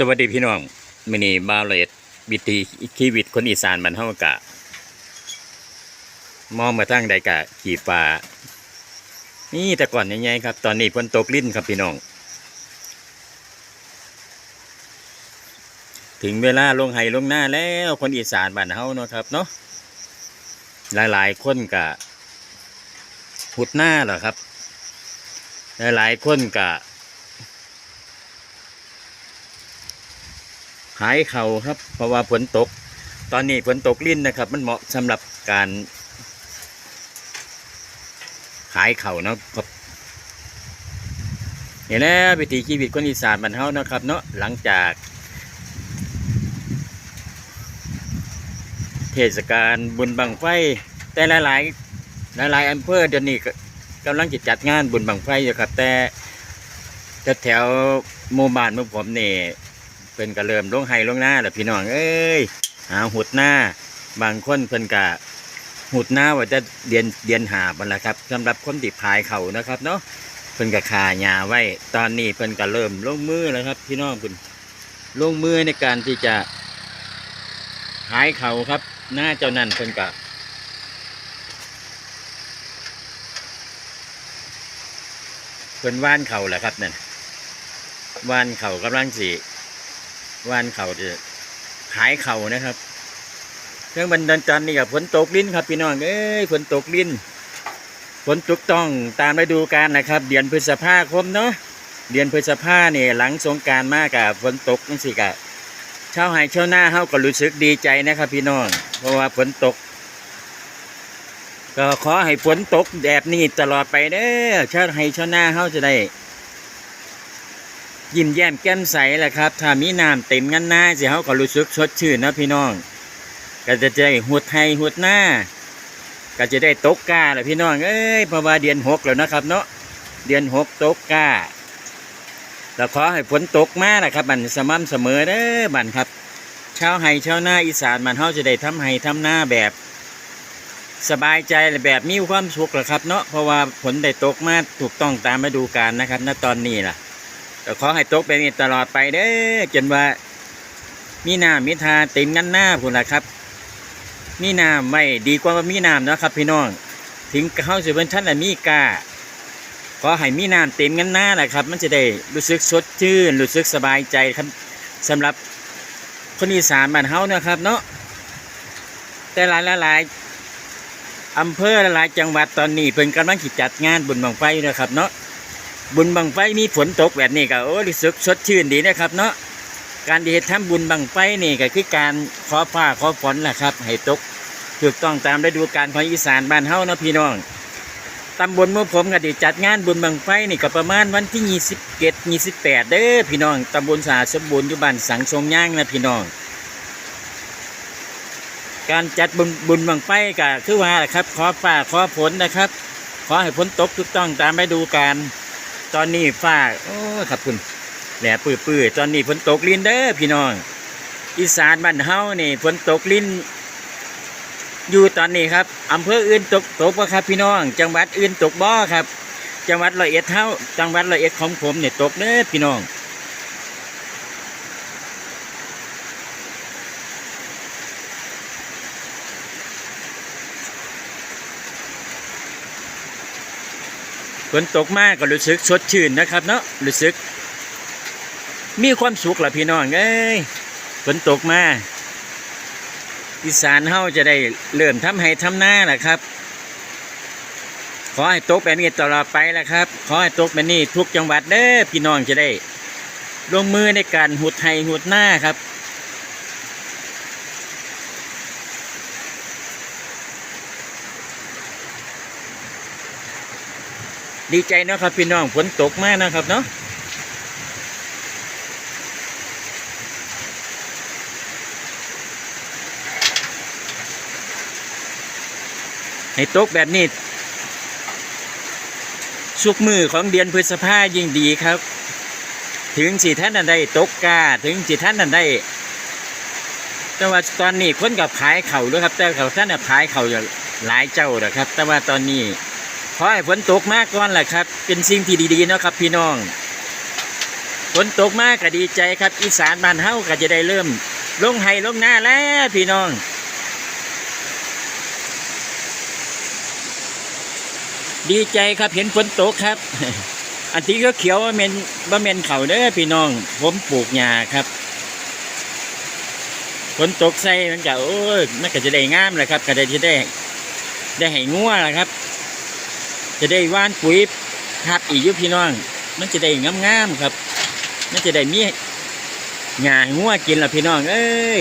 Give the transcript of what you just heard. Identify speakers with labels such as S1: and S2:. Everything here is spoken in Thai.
S1: สวัสดีพี่น้องมินีบาเลตวิธีชีวิตคนอีสานบรรเทากะ มองมาทางใดกะขี่ฟ้านี่แต่ก่อนใหญ่ๆครับ ตอนนี้ฝนตกลิ้นครับพี่น้อง ถึงเวลาลงไห้ลงหน้าแล้วคนอีสานบ้านเฮาเนาะครับเนาะหลายๆคนกะหุดหน้าเหรอครับ หลายๆคนกะ หายเข่าครับ เพราะว่าฝนตก ตอนนี้ฝนตกลิ้นนะครับ มันเหมาะสำหรับการขายเข่านะครับเห็นแล้ววิถีชีวิตคนอีสานบ้านเฮานะครับ เนาะหลังจาก เทศกาลบุญบังไฟ แต่หลายๆหลายๆอำเภอเดี๋ยวนี้กำลังจะจัดงานบุญบังไฟอยู่ครับ แต่แถวหมู่บ้านเมื่อผมเนี่ เพิ่นก็เริ่มลงไห้ลงหน้าแหล้วพี่น้องเอ้ยหาหุดหน้า บางคนเพิ่นก็หุดหน้าว่าจะเดียนเดียนหาบันละครับสำหรับคนที่พายเขานะครับเนาะเพิ่นก็ขาหญ้าไว้ ตอนนี้เพิ่นก็เริ่มลงมือแล้วครับ พี่น้องเพิ่นลงมือในการที่จะหายเขาครับ หน้าเจ้านั่นเพิ่นก็เพิ่นว่านเขาแหละครับนั่นว่านเขากำลังสิ วานเข่าจะขายเขานะครับเครื่องบันดาลจันนี่กับฝนตกลิ้นครับพี่น้องเอ้ยฝนตกลิ้นฝนตกต้องตามฤดูกาลนะครับ เดือนพฤษภาคมเนาะเดือนพฤษภาเนี่ยหลังสงการมากกับฝนตกนั่นสิกะเชาวไห่ชาวนาเฮาก็รู้สึกดีใจนะครับ พี่น้องเพราะว่าฝนตก ก็ขอให้ฝนตกแบบนี้ตลอดไปเด้อชาวไห่ชาวนาเฮาจะได้ ยิ้มแย้มแก้มใสแหละครับถ้ามีน้ำเต็มงันหน้าสิเขาก็รู้สึกสดชื่นนะพี่น้อง ก็จะได้หุดไทยหุดหน้า ก็จะได้ตกกาแหละพี่น้องเอ้ยเพราะว่าเดือนหกแล้วนะครับ เนาะเดือนหกตกกาแล้วขอให้ฝนตกมานะครับบันสม่ำเสมอเด้อบันครับชาวไห้ชาวนาอีสานมันเขาจะได้ทำไห้ทำหน้าแบบ สบายใจแบบมีความสุขแหละครับเนาะเพราะว่าฝนได้ตกมาถูกต้องตามฤดูกาลนะครับณตอนนี้ล่ะ ก็ขอให้ตกแบบนี้ตลอดไปเด้อจนว่า มีน้ำมีทาเต็มงันหน้าพุ่นละครับ มีน้ำไม่ดีกว่าบ่มีน้ำเนาะครับ พี่น้อง ถึงเข้าสิเป็นชั้นละมีกาขอให้มีน้ำเต็มงันหน้าแหละครับ มันจะได้รู้สึกสดชื่นรู้สึกสบายใจครับสำหรับคนอีสานบ้านเฮานะครับเนาะแต่หลายหลายๆอำเภอหลายจังหวัดตอนนี้เพิ่นกำลังขิจัดงานบุญบังไฟนะครับเนาะ บุญบังไฟมีฝนตกแบบนี้ก็โอ้รู้สึกสดชื่นดีนะครับ เนาะการที่เฮ็ดทำบุญบังไฟนี่ก็คือการขอฟ้าขอฝนแหละครับ ให้ตกถูกต้องตามฤดูกาลของอีสานบ้านเฮาเนาะพี่น้องตำบลหมู่อผมก็ได้จัดงานบุญบังไฟนี่ก็ประมาณวันที่ 27 28 เด้อพี่น้องตำบลสาสมบูรณ์อยู่บ้านสังทรงย่างนะพี่น้อง การจัดบุญบุญบังไฟก็คือว่าแหละครับ ขอฟ้าขอฝนนะครับ ขอให้ฝนตกถูกต้องตามฤดูกาล ตอนนี้ฟ้าโอ้ครับคุณแหล่ปื้อปื้อๆตอนนี้ฝนตกลิ้นเด้อพี่น้อง อีสานบ้านเฮานี่ฝนตกลิ้น อยู่ตอนนี้ครับอำเภออื่นตกตกบ่ครับ พี่น้อง จังหวัดอื่นตกบ่ครับ จังหวัดร้อยเอ็ดเท่าจังหวัดร้อยเอ็ดของผมเนี่ยตกเด้อพี่น้อง ฝนตกมากก็รู้สึกสดชื่นนะครับ เนาะรู้สึก มีความสุขละพี่น้องเอ้ยฝนตกมาอีสานเฮาจะได้เริ่มทำให้ทำหน้าแหละครับ ขอให้ตกแบบนี้ตลอดไปแหละครับ ขอให้ตกแบบนี้ทุกจังหวัดเด้อพี่น้องจะได้ ลงมือในการหุดไห้หุดหน้าครับ ดีใจนะครับพี่น้องฝนตกมากนะครับเนาะให้ตกแบบนี้สุกมือของเดือนพฤษภายิ่งดีครับ ถึงสิท่านนั้นได้ตกกาถึงสิท่านนั้นได้แต่ว่าตอนนี้คนกับขายเข่าด้วยครับ แต่เขาท่านน่ะขายเข่าอยู่หลายเจ้านะครับ แต่ว่าตอนนี้ ขอให้ฝนตกมากก่อนแหละครับ เป็นสิ่งที่ดีๆเนาะครับพี่น้อง ฝนตกมากก็ดีใจครับ อีสานบ้านเฮาก็จะได้เริ่ม ลงไห้ลงหน้าแล้วพี่น้องดีใจครับเห็นฝนตกครับ อันที่ก็เขียวว่าเมนว่าเมนเขาเด้อพี่น้อง ผมปลูกหญ้าครับฝนตกใส่มันก็โอ้ยมันก็จะได้งามแหละครับ ก็ได้จะได้ ได้ให้งัวแหละครับ จะได้ว่านปุ๋ยครับอีกยุพี่น้อง มันจะได้งามๆครับ มันจะได้มีหงายห้งัวกินละพี่น้อง เอ้ย